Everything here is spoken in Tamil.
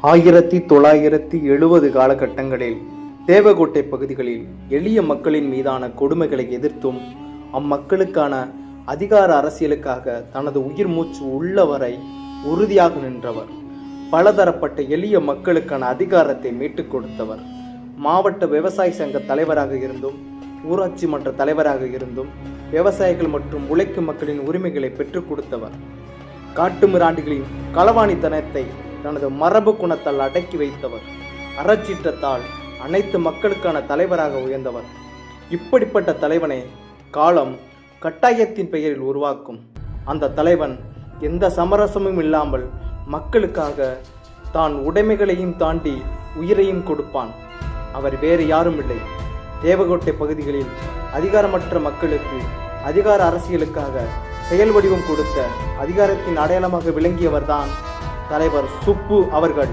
ஆயிரத்தி தொள்ளாயிரத்தி எழுபது காலகட்டங்களில் தேவகோட்டை பகுதிகளில் எளிய மக்களின் மீதான கொடுமைகளை எதிர்த்தும் அம்மக்களுக்கான அதிகார அரசியலுக்காக தனது உயிர் மூச்சு உள்ளவரை உறுதியாக நின்றவர். பலதரப்பட்ட எளிய மக்களுக்கான அதிகாரத்தை மீட்டுக் கொடுத்தவர். மாவட்ட விவசாய சங்க தலைவராக இருந்தும் ஊராட்சி மன்ற தலைவராக இருந்தும் விவசாயிகள் மற்றும் உழைக்கும் மக்களின் உரிமைகளை பெற்றுக் கொடுத்தவர். காட்டுமிராண்டிகளின் களவாணித்தனத்தை தனது மரபு குணத்தால் அடக்கி வைத்தவர். அறச்சீற்றத்தால் அனைத்து மக்களுக்கான தலைவராக உயர்ந்தவர். இப்படிப்பட்ட தலைவனை காலம் கட்டாயத்தின் பெயரில் உருவாக்கும். அந்த தலைவன் எந்த சமரசமும் இல்லாமல் மக்களுக்காக தான் உடைமைகளையும் தாண்டி உயிரையும் கொடுப்பான். அவர் வேறு யாரும் இல்லை. தேவகோட்டை பகுதிகளில் அதிகாரமற்ற மக்களுக்கு அதிகார அரசியலுக்காக செயல் வடிவம் கொடுத்த அதிகாரத்தின் அடையாளமாக விளங்கியவர்தான் தலைவர் சுப்பு அவர்கள்.